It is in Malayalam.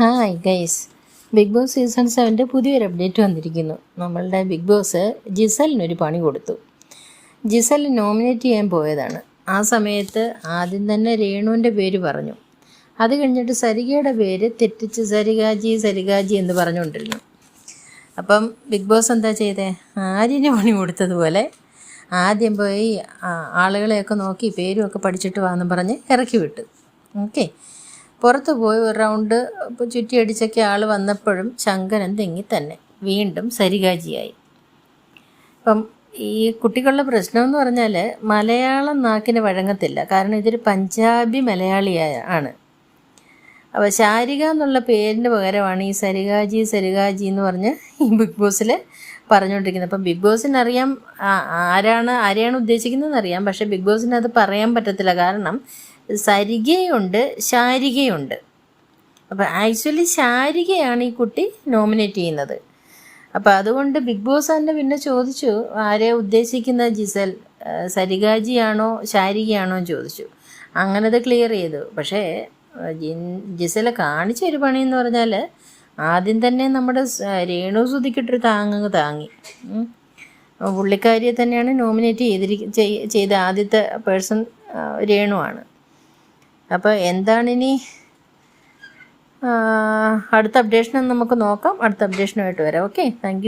Hi guys big boss season സെവന്റെ പുതിയൊരു അപ്ഡേറ്റ് വന്നിരിക്കുന്നു. നമ്മളുടെ ബിഗ് ബോസ് ജിസലിനൊരു പണി കൊടുത്തു. ജിസൽ നോമിനേറ്റ് ചെയ്യാൻ പോയതാണ്. ആ സമയത്ത് ആദ്യം തന്നെ രേണുവിന്റെ പേര് പറഞ്ഞു. അത് കഴിഞ്ഞിട്ട് സരികയുടെ പേര് തെറ്റിച്ച് സരികാജി സരികാജി എന്ന് പറഞ്ഞുകൊണ്ടിരുന്നു. അപ്പം ബിഗ് ബോസ് എന്താ ചെയ്തേ? ആര്യന് പണി കൊടുത്തതുപോലെ ആദ്യം പോയി ആളുകളെയൊക്കെ നോക്കി പേരുമൊക്കെ പഠിച്ചിട്ട് വാന്നും പറഞ്ഞ് ഇറക്കി വിട്ടു. ഓക്കെ പുറത്ത് പോയി ഒരു റൗണ്ട് ചുറ്റിയടിച്ചൊക്കെ ആൾ വന്നപ്പോഴും ശങ്കരൻ തെങ്ങി തന്നെ. വീണ്ടും സരികാജിയായി അപ്പം ഈ കുട്ടികളുടെ പ്രശ്നം എന്ന് പറഞ്ഞാൽ മലയാളം നാക്കിന് വഴങ്ങത്തില്ല. കാരണം ഇതൊരു പഞ്ചാബി മലയാളിയായ ആണ് അപ്പോൾ ശാരിക എന്നുള്ള പേരിന്റെ പകരമാണ് ഈ സരികാജി സരികാജി എന്ന് പറഞ്ഞ് ഈ ബിഗ് ബോസിൽ പറഞ്ഞുകൊണ്ടിരിക്കുന്നത് അപ്പം ബിഗ് ബോസിന് അറിയാം ആരാണ് ആരെയാണ് ഉദ്ദേശിക്കുന്നതെന്ന് അറിയാം. പക്ഷേ ബിഗ് ബോസിന് അത് പറയാൻ പറ്റത്തില്ല. കാരണം സരികയുണ്ട് ശാരികയുണ്ട്. അപ്പോൾ ആക്ച്വലി ശാരികയാണ് ഈ കുട്ടി നോമിനേറ്റ് ചെയ്യുന്നത്. അപ്പോൾ അതുകൊണ്ട് ബിഗ് ബോസ് തന്നെ പിന്നെ ചോദിച്ചു ആരെ ഉദ്ദേശിക്കുന്ന ജിസൽ സരികാജിയാണോ ശാരികയാണോ എന്ന് ചോദിച്ചു. അങ്ങനത് ക്ലിയർ ചെയ്തു. പക്ഷേ ജിസലെ കാണിച്ച ഒരു പണി എന്ന് പറഞ്ഞാൽ ആദ്യം തന്നെ നമ്മുടെ രേണു സുധിക്കിട്ടൊരു താങ്ങ്. താങ്ങി. പുള്ളിക്കാരിയെ തന്നെയാണ് നോമിനേറ്റ് ചെയ്തിരിക്ക ചെയ്ത ആദ്യത്തെ പേഴ്സൺ രേണുവാണ് അപ്പോൾ എന്താണിനി? അടുത്ത അപ്ഡേഷൻ നമുക്ക് നോക്കാം. അടുത്ത അപ്ഡേഷനുമായിട്ട് വരാം. Okay thank